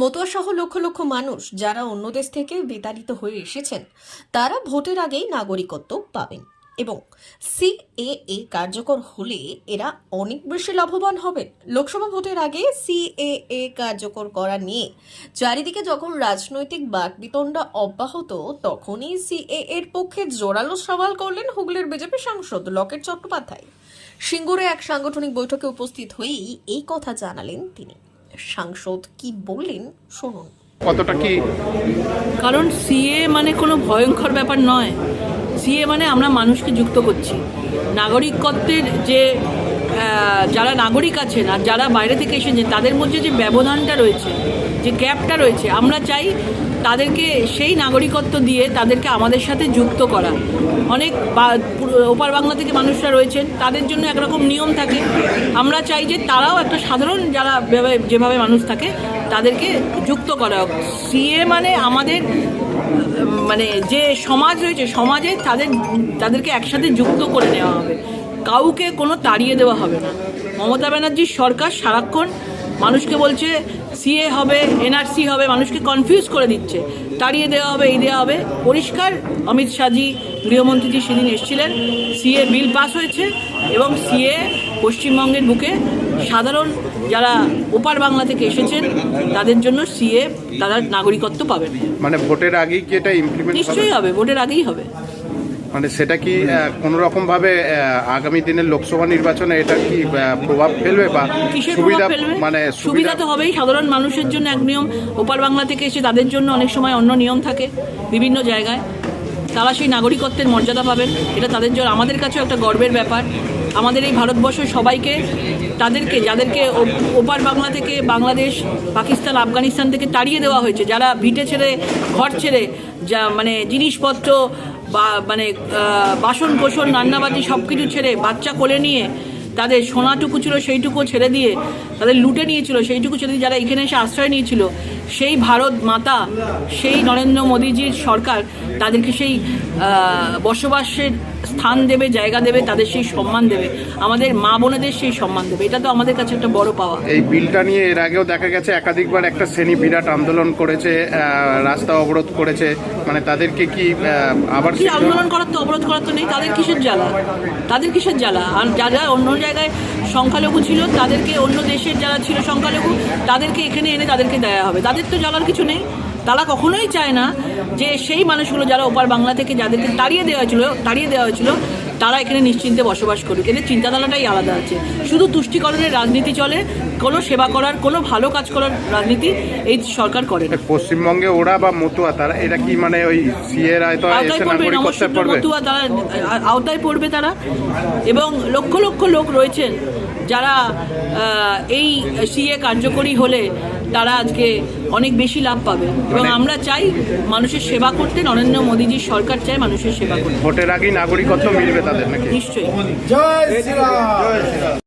মতুয়া সহ লক্ষ লক্ষ মানুষ যারা অন্য দেশ থেকে বিতাড়িত হয়ে এসেছেন, তারা ভোটের আগেই নাগরিকত্ব পাবেন এবং সিএএ কার্যকর হলে এরা অনেক বেশি লাভবান হবেন। লোকসভা ভোটের আগে সিএএ কার্যকর করা নিয়ে চারিদিকে যখন রাজনৈতিক বাকবিতণ্ডা অব্যাহত, তখনই সিএ এর পক্ষে জোরালো সওয়াল করলেন হুগলির বিজেপি সাংসদ লকেট চট্টোপাধ্যায়। সিঙ্গুরে এক সাংগঠনিক বৈঠকে উপস্থিত হয়েই এই কথা জানালেন তিনি। সাংসদ কি বললেন? শুনুন। কতটা কি কারণ সিএ মানে কোনো ভয়ঙ্কর ব্যাপার নয়। সিএ মানে আমরা মানুষকে যুক্ত করছি। নাগরিকত্বের যে যারা নাগরিক আছেন আর যারা বাইরে থেকে এসেছেন তাদের মধ্যে যে ব্যবধানটা রয়েছে, যে গ্যাপটা রয়েছে, আমরা চাই তাদেরকে সেই নাগরিকত্ব দিয়ে তাদেরকে আমাদের সাথে যুক্ত করা। অনেক ওপার বাংলা থেকে মানুষরা রয়েছেন, তাদের জন্য একরকম নিয়ম থাকে। আমরা চাই যে তারাও একটা সাধারণ যারা যেভাবে মানুষ থাকে, তাদেরকে যুক্ত করা হোক। সিএ মানে আমাদের মানে যে সমাজ রয়েছে, সমাজে তাদের, তাদেরকে একসাথে যুক্ত করে নেওয়া হবে। কাউকে কোনো তাড়িয়ে দেওয়া হবে না। মমতা ব্যানার্জির সরকার সারাক্ষণ মানুষকে বলছে সিএ হবে এনআরসি হবে মানুষকে কনফিউজ করে দিচ্ছে। তাড়িয়ে দেওয়া হবে এই দেওয়া হবে। পরিষ্কার অমিত শাহজি গৃহমন্ত্রীজি সেদিন এসেছিলেন। সিএ বিল পাস হয়েছে এবং সিএ পশ্চিমবঙ্গের বুকে সাধারণ যারা ওপার বাংলা থেকে এসেছেন তাদের জন্য সিএ তারা নাগরিকত্ব পাবেন। মানে ভোটের আগেই কি এটা ইমপ্লিমেন্ট নিশ্চয়ই হবে ভোটের আগেই হবে। মানে সেটা কি কোনো রকম ভাবে আগামী দিনের লোকসভা নির্বাচনে এটা কি প্রভাব ফেলবে বা সুবিধা মানে সুবিধা তো হবেই সাধারণ মানুষের জন্য এক নিয়ম। ওপার বাংলা থেকে এসে তাদের জন্য অনেক সময় অন্য নিয়ম থাকে বিভিন্ন জায়গায়। তারা সেই নাগরিকত্বের মর্যাদা পাবেন এটা তাদের জন্য আমাদের কাছেও একটা গর্বের ব্যাপার। আমাদের এই ভারতবর্ষ সবাইকে তাদেরকে যাদেরকে ওপার বাংলা থেকে বাংলাদেশ পাকিস্তান আফগানিস্তান থেকে তাড়িয়ে দেওয়া হয়েছে। যারা ভিটে ছেড়ে ঘর ছেড়ে যা মানে জিনিসপত্র বা মানে বাসন কোসন রান্নাবাতি সব কিছু ছেড়ে বাচ্চা কোলে নিয়ে তাদের সোনাটুকু ছিল সেইটুকু ছেড়ে দিয়ে তাদের লুটে নিয়েছিল, সেইটুকু ছেড়ে দিয়ে যারা এখানে এসে আশ্রয় নিয়েছিল সেই ভারত মাতা সেই নরেন্দ্র মোদীজির সরকার তাদেরকে সেই বসবাসের স্থান দেবে জায়গা দেবে তাদের সেই সম্মান দেবে। আমাদের মা বোনেদের সেই সম্মান দেবে। এটা তো আমাদের কাছে একটা বড় পাওয়া। এই বিলটা নিয়ে এর আগেও দেখা গেছে একাধিকবার একটা শ্রেণি বিরাট আন্দোলন করেছে রাস্তা অবরোধ করেছে। মানে তাদেরকে কি আবার কি আন্দোলন করার তো অবরোধ করার তো নেই তাদের কিসের জ্বালা? তাদের কিসের জ্বালা? আর যারা অন্য জায়গায় সংখ্যালঘু ছিল তাদেরকে অন্য দেশের যারা ছিল সংখ্যালঘু তাদেরকে এখানে এনে তাদেরকে দেয়া হবে। তাদের তো জ্বালার কিছু নেই। তারা কখনোই চায় না যে সেই মানুষগুলো যারা ওপার বাংলা থেকে যাদেরকে তাড়িয়ে দেওয়া হয়েছিল তাড়িয়ে দেওয়া হয়েছিল তারা এখানে নিশ্চিন্তে বসবাস করুক। এদের চিন্তাধারাটাই আলাদা আছে। শুধু তুষ্টিকরণের রাজনীতি চলে কোনো সেবা করার কোনো ভালো কাজ করার রাজনীতি এই সরকার করে না। পশ্চিমবঙ্গে ওরা বা মতুয়া তারা এটা কি মানে ওই সিএর মতুয়া তারা আওতায় পড়বে তারা। এবং লক্ষ লক্ষ লোক রয়েছেন যারা এই সিএ কার্যকরী হলে তারা আজকে অনেক বেশি লাভ পাবে। এবং মানে- আমরা চাই মানুষের সেবা করতে নরেন্দ্র মোদীজির সরকার চায় মানুষের সেবা করতে। ভোটের আগেই নাগরিকত্ব মিলবে তাদের নাকি? নিশ্চয়ই। জয় শ্রীরাম।